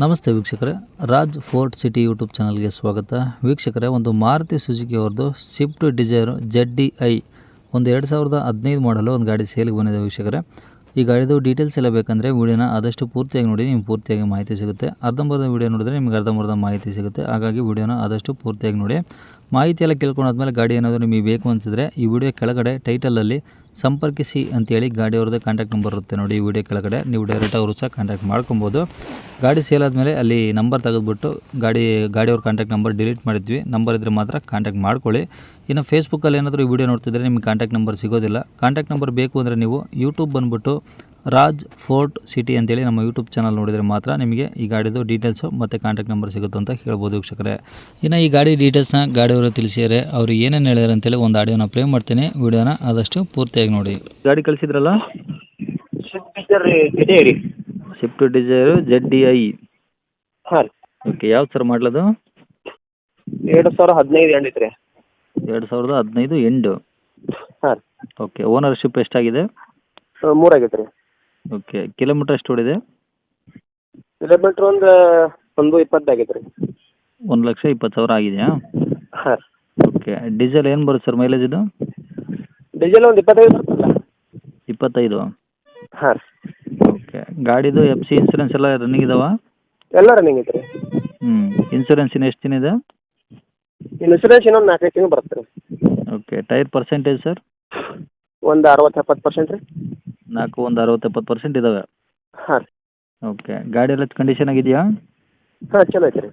ನಮಸ್ತೆ ವೀಕ್ಷಕರೇ. Raj fort city YouTube ಚಾನಲ್ಗೆ ಸ್ವಾಗತ. ವೀಕ್ಷಕರೇ, ಒಂದು ಮಾರುತಿ ಸುಜುಕಿ ಅವ್ರದ್ದು Swift Dzire Z D I, ಒಂದು ಎರಡು ಸಾವಿರದ ಹದಿನೈದು ಮಾಡಲು ಒಂದು ಗಾಡಿ ಸೇಲ್ಗೆ ಬಂದಿದೆ ವೀಕ್ಷಕರೇ. ಈ ಗಾಡಿದು ಡೀಟೇಲ್ಸ್ ಎಲ್ಲ ಬೇಕಂದರೆ ವೀಡಿಯೋನ ಆದಷ್ಟು ಪೂರ್ತಿಯಾಗಿ ನೋಡಿ, ನಿಮ್ಗೆ ಪೂರ್ತಿಯಾಗಿ ಮಾಹಿತಿ ಸಿಗುತ್ತೆ. ಅರ್ಧಂಬರ್ಧ ವೀಡಿಯೋ ನೋಡಿದ್ರೆ ನಿಮ್ಗೆ ಅರ್ಧಂಬರ್ಧ ಮಾಹಿತಿ ಸಿಗುತ್ತೆ. ಹಾಗಾಗಿ ವೀಡಿಯೋನ ಆದಷ್ಟು ಪೂರ್ತಿಯಾಗಿ ನೋಡಿ. ಮಾಹಿತಿ ಎಲ್ಲ ಕೇಳ್ಕೊಂಡಾದ್ಮೇಲೆ ಗಾಡಿ ಏನಾದರೂ ನಿಮಗೆ ಬೇಕು ಅನಿಸಿದ್ರೆ ಈ ವಿಡಿಯೋ ಕೆಳಗಡೆ ಟೈಟಲಲ್ಲಿ ಸಂಪರ್ಕಿಸಿ ಅಂತೇಳಿ ಗಾಡಿ ಅವ್ರದ್ದು ಕಾಂಟ್ಯಾಕ್ಟ್ ನಂಬರ್ ಇರುತ್ತೆ ನೋಡಿ ಈ ವಿಡಿಯೋ ಕೆಳಗಡೆ. ನೀವು ಡೈರೆಕ್ಟ್ ಅವರು ಸಹ ಕಾಂಟ್ಯಾಕ್ಟ್ ಮಾಡ್ಕೊಬೋದು. ಗಾಡಿ ಸೇಲ್ ಆದಮೇಲೆ ಅಲ್ಲಿ ನಂಬರ್ ತೆಗೆದುಬಿಟ್ಟು ಗಾಡಿ ಗಾಡಿಯವ್ರ ಕಾಂಟ್ಯಾಕ್ಟ್ ನಂಬರ್ ಡಿಲೀಟ್ ಮಾಡಿದ್ವಿ. ನಂಬರ್ ಇದ್ದರೆ ಮಾತ್ರ ಕಾಂಟ್ಯಾಕ್ಟ್ ಮಾಡ್ಕೊಳ್ಳಿ. ಇನ್ನು ಫೇಸ್ಬುಕ್ಕಲ್ಲಿ ಏನಾದರೂ ಈ ವಿಡಿಯೋ ನೋಡ್ತಿದ್ರೆ ನಿಮಗೆ ಕಾಂಟ್ಯಾಕ್ಟ್ ನಂಬರ್ ಸಿಗೋದಿಲ್ಲ. ಕಾಂಟ್ಯಾಕ್ಟ್ ನಂಬರ್ ಬೇಕು ಅಂದರೆ ನೀವು ಯೂಟ್ಯೂಬ್ ಬಂದುಬಿಟ್ಟು ರಾಜ್ ಫೋರ್ಟ್ ಸಿಟಿ ಅಂತೇಳಿ ನಮ್ಮ ಯೂಟ್ಯೂಬ್ ಚಾನಲ್ ನೋಡಿದರೆ ಮಾತ್ರ ನಿಮಗೆ ಈ ಗಾಡಿದು ಡೀಟೇಲ್ಸು ಮತ್ತು ಕಾಂಟ್ಯಾಕ್ಟ್ ನಂಬರ್ ಸಿಗುತ್ತೆ ಅಂತ ಹೇಳ್ಬೋದು ವೀಕ್ಷಕರೇ. ಇನ್ನು ಈ ಗಾಡಿ ಡೀಟೇಲ್ಸ್ನ ಗಾಡಿಯವರು ತಿಳಿಸಿದರೆ ಅವರು ಏನೇನು ಹೇಳಿದಾರೆ ಅಂತೇಳಿ ಒಂದು ಆಡಿಯೋನ ಪ್ಲೇ ಮಾಡ್ತೀನಿ. ವಿಡಿಯೋನ ಆದಷ್ಟು ಪೂರ್ತಿಯಾಗಿ ನೋಡಿ. ಗಾಡಿ ಕಳಿಸಿದ್ರಲ್ಲ? Swift Dzire Z D D I ಹಾಂ ಓಕೆ ಯಾವ್ದು ಸರ್ ಮಾಡ್ಲದು? ಎರಡು ಸಾವಿರ ಹದಿನೈದು ಎಂಡ್ ಐತ್ರಿ. ಎರಡು ಸಾವಿರದ ಹದಿನೈದು ಎಂಡು. ಹಾಂ ಓಕೆ ಓನರ್ಶಿಪ್ ಎಷ್ಟಾಗಿದೆ? ಮೂರಾಗೈತ್ರಿ ಮೂರು ಆಗೈತೆ ರೀ ಓಕೆ ಕಿಲೋಮೀಟರ್ ಎಷ್ಟು ಓಡಿದೆ? ಕಿಲೋಮೀಟ್ರ್ ಒಂದು ಒಂದು ಇಪ್ಪತ್ತು ಆಗೈತೆ ರೀ. ಒಂದು ಲಕ್ಷ ಇಪ್ಪತ್ತು ಸಾವಿರ ಆಗಿದೆಯಾ? ಹಾಂ. ಓಕೆ ಡೀಸೆಲ್ ಏನು ಬರುತ್ತೆ ಸರ್ ಮೈಲೇಜ್ ಇದು? ಡೀಸೆಲ್ ಒಂದು ಇಪ್ಪತ್ತೈದು ಬರ್ತಲ್ಲ ಇಪ್ಪತ್ತೈದು? ಹಾಂ ಓಕೆ ಗಾಡಿದು ಎಫ್ ಸಿ ಇನ್ಸೂರೆನ್ಸ್ ಎಲ್ಲ ರನ್ನಿಂಗ್ ಇದಾವ? ಎಲ್ಲ ರನ್ನಿಂಗ್ ಐತೆ ರೀ. ಹ್ಞೂ ಇನ್ಸೂರೆನ್ಸ್ ಇನ್ನು ಎಷ್ಟು ದಿನ ಇದೆ? ಇನ್ಸೂರೆನ್ಸ್ ಇನ್ನೊಂದು ನಾಲ್ಕೈದು ತಿಂಗಳು ಬರುತ್ತೆ ರೀ. Okay tyre percentage sir? ಒಂದು ಅರವತ್ತು ಎಪ್ಪತ್ತು ಪರ್ಸೆಂಟ್ ರೀ. ನಾಲ್ಕು ಒಂದು ಅರವತ್ತು ಎಪ್ಪತ್ತು ಪರ್ಸೆಂಟ್ ಇದಾವೆ. ಹಾಂ. ಓಕೆ ಗಾಡಿ ಎಲ್ಲ ಕಂಡೀಷನ್ ಆಗಿದೆಯಾ? ಹಾಂ ಚಲೋ ಐತೆ ರೀ.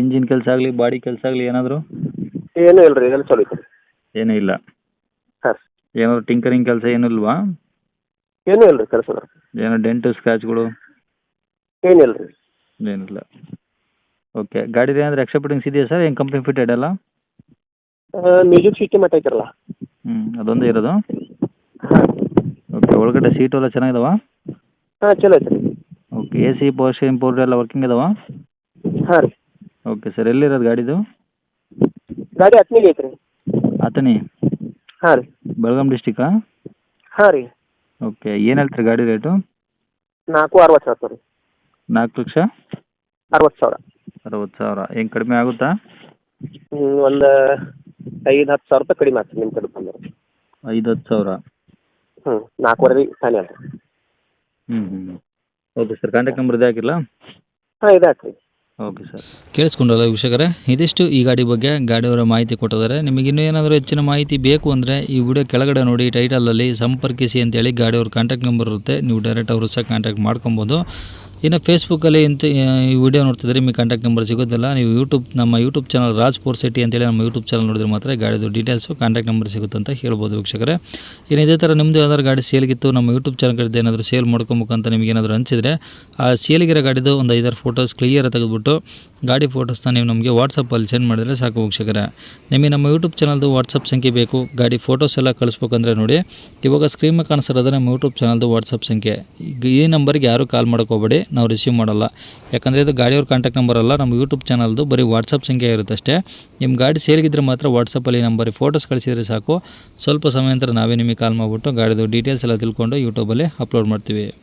ಇಂಜಿನ್ ಕೆಲಸ ಆಗಲಿ ಬಾಡಿ ಕೆಲಸ ಆಗಲಿ ಏನಾದರೂ? ಏನೂ ಇಲ್ಲ ರೀ ಎಲ್ಲ ಚಲೋ ಐತೆ ರೀ. ಏನೂ ಇಲ್ಲ. ಹಾಂ. ಏನಾದ್ರು ಟಿಂಕರಿಂಗ್ ಕೆಲಸ ಏನೂ ಇಲ್ವಾ? ಏನೂ ಇಲ್ಲ ರೀ ಕೆಲಸ ಏನೋ ಡೆಂಟು ಸ್ಕ್ರ್ಯಾಚ್ಗಳು ಏನಿಲ್ಲ ರೀ. ಏನಿಲ್ಲ ಓಕೆ ಗಾಡಿ ಏನಾದರೂ ಎಕ್ಸ್ಟ್ರಾ ಫಿಟ್ಟಿಂಗ್ಸ್ ಇದೆಯಾ ಸರ್? ಏನು ಕಂಪ್ನಿ ಫಿಟೆಡ್ ಅಲ್ಲ ಮ್ಯೂಸಿಕ್ ಸಿಟಿ ಮಟ್ಟ ಐತಿರಲ್ಲ ಹ್ಞೂ ಅದೊಂದೇ ಇರೋದು? ಹಾಂ. ಒಳಗಡೆ ಸೀಟು ಎಲ್ಲ ಚೆನ್ನಾಗಿದಾವ? ಹಾಂ ಚಲೋ ಐತೆ ರೀ okay A C power steering ಎಲ್ಲ ವರ್ಕಿಂಗ್ ಇದಾವ ಹಾಂ ರೀ. ಓಕೆ ಸರ್ ಎಲ್ಲಿರೋದು ಗಾಡಿದು? ಗಾಡಿ ಹತ್ತನಿಗೆ ಐತೆ ರೀ ಆತನಿ ಹಾಂ ರೀ. ಬೆಳಗಾಂ ಡಿಸ್ಟಿಕ್ಕಾ ಹಾಂ ರೀ. ಓಕೆ ಏನು ಹೇಳ್ತೀರಿ ಗಾಡಿ ರೇಟು ನಾಲ್ಕು ಅರವತ್ತು ಸಾವಿರ ರೀ ನಾಲ್ಕು ಲಕ್ಷ? ಅರವತ್ತು ಸಾವಿರ. ಅರವತ್ತು ಸಾವಿರ. ಏನು ಕಡಿಮೆ ಆಗುತ್ತಾ? ಒಂದು ಐದು ಹತ್ತು ಸಾವಿರ ರೂಪಾಯಿ ಕಡಿಮೆ ಆಗ್ತದೆ ನಿಮ್ಮ ಕಡೆ ಬಂದ್ರೆ. ಐದು ಹತ್ತು ಸಾವಿರ. ಹ್ಞೂ ನಾಲ್ಕೂವರೆ ಫೈನಲ್ ರೀ ಹ್ಞೂ ಹ್ಞೂ ಓಕೆ ಸರ್ ಕಾಂಟ್ಯಾಕ್ಟ್ ನಂಬರ್ ಇದೇ ಆಗಿಲ್ಲ ಹಾಂ ಇದೆ ಹಾಕ್ರಿ. Okay sir. ಕೇಳಿಸ್ಕೊಂಡಲ್ಲ ವೀಕ್ಷಕರೇ ಇದಿಷ್ಟು ಈ ಗಾಡಿ ಬಗ್ಗೆ ಗಾಡಿಯವರ ಮಾಹಿತಿ ಕೊಟ್ಟಿದ್ದಾರೆ. ನಿಮಗೆ ಇನ್ನೂ ಏನಾದರೂ ಹೆಚ್ಚಿನ ಮಾಹಿತಿ ಬೇಕು ಅಂದರೆ ಈ ವಿಡಿಯೋ ಕೆಳಗಡೆ ನೋಡಿ ಟೈಟಲಲ್ಲಿ ಸಂಪರ್ಕಿಸಿ ಅಂತೇಳಿ ಗಾಡಿಯವ್ರ ಕಾಂಟ್ಯಾಕ್ಟ್ ನಂಬರ್ ಇರುತ್ತೆ. ನೀವು ಡೈರೆಕ್ಟ್ ಅವರು ಸಹ ಕಾಂಟ್ಯಾಕ್ಟ್ ಮಾಡ್ಕೊಬೋದು. ಇನ್ನು ಫೇಸ್ಬುಕ್ಕಲ್ಲಿ ಇಂಥ ಈ ವಿಡಿಯೋ ನೋಡ್ತಿದ್ರೆ ನಿಮಗೆ ಕಾಂಟ್ಯಾಕ್ಟ್ ನಂಬರ್ ಸಿಗೋದಿಲ್ಲ ನೀವು ಯೂಟ್ಯೂಬ್ ನಮ್ಮ ಯೂಟ್ಯೂಬ್ ಚಾನಲ್ ರಾಜ್ ಪೋರ್ ಸಿಟಿ ಅಂತೇಳಿ ನಮ್ಮ ಯೂಟ್ಯೂಬ್ ಚಾನಲ್ ನೋಡಿದ್ರೆ ಮಾತ್ರ ಗಾಡಿದು ಡೀಟೇಲ್ಸು ಕಾಂಟ್ಯಾಕ್ಟ್ ನಂಬರ್ ಸಿಗುತ್ತೆ ಅಂತ ಹೇಳ್ಬೋದು ವೀಕ್ಷಕರೇ. ಇನ್ನು ಇದೇ ಥರ ನಿಮ್ಮದು ಯಾವ್ದಾದ್ರು ಗಾಡಿ ಸೇಲ್ಗಿತ್ತು ನಮ್ಮ ಯೂಟ್ಯೂಬ್ ಚಾನಲ್ ಕಡೆ ಏನಾದರೂ ಸೇಲ್ ಮಾಡ್ಕೊಬೇಕಂತ ನಿಮಗೆ ಏನಾದರೂ ಅನಿಸಿದ್ರೆ, ಆ ಸೇಲಿಗಿರೋ ಗಾಡಿದು ಒಂದು ಐದಾರು ಫೋಟೋಸ್ ಕ್ಲಿಯರ್ ತೆಗೆದುಬಿಟ್ಟು ಗಾಡಿ ಫೋಟೋಸ್ನ ನೀವು ನಮಗೆ ವಾಟ್ಸಪ್ಪಲ್ಲಿ ಸೆಂಡ್ ಮಾಡಿದರೆ ಸಾಕು ವೀಕ್ಷಕರೇ. ನಿಮಗೆ ನಮ್ಮ ಯೂಟ್ಯೂಬ್ ಚಾನಲ್ದು ವಾಟ್ಸಪ್ ಸಂಖ್ಯೆ ಬೇಕು, ಗಾಡಿ ಫೋಟೋಸ್ ಎಲ್ಲ ಕಳಿಸ್ಬೇಕಂದ್ರೆ ನೋಡಿ, ಇವಾಗ ಸ್ಕ್ರೀನ್ ಕಾಣಿಸ್ತಿರೋದು ನಮ್ಮ ಯೂಟ್ಯೂಬ್ ಚಾನಲ್ದು ವಾಟ್ಸಪ್ ಸಂಖ್ಯೆ. ಈ ನಂಬರ್ಗೆ ಯಾರೂ ಕಾಲ್ ಹೋಗಬೇಡಿ ನಾವು ರಿಸೀವ್ ಮಾಡಲ್ಲ. ಯಾಕಂದರೆ ಇದು ಗಾಡಿಯವ್ರ ಕಾಂಟ್ಯಾಕ್ಟ್ ನಂಬರ್ ಅಲ್ಲ, ನಮ್ಮ ಯೂಟ್ಯೂಬ್ ಚಾನಲ್ದು ಬರೀ ವಾಟ್ಸಪ್ ಸಂಖ್ಯೆ ಇರುತ್ತೆ ಅಷ್ಟೇ. ನಿಮ್ಮ ಗಾಡಿ ಸೇರಿಗಿದ್ರೆ ಮಾತ್ರ ವಾಟ್ಸಪ್ಪಲ್ಲಿ ನಂಬರಿಗೆ ಫೋಟೋಸ್ ಕಳಿಸಿದರೆ ಸಾಕು. ಸ್ವಲ್ಪ ಸಮಯ ನಂತರ ನಾವೇ ನಿಮಗೆ ಕಾಲ್ ಮಾಡಿಬಿಟ್ಟು ಗಾಡಿದು ಡೀಟೇಲ್ಸ್ ಎಲ್ಲ ತಿಳ್ಕೊಂಡು ಯೂಟ್ಯೂಬಲ್ಲಿ ಅಪ್ಲೋಡ್ ಮಾಡ್ತೀವಿ.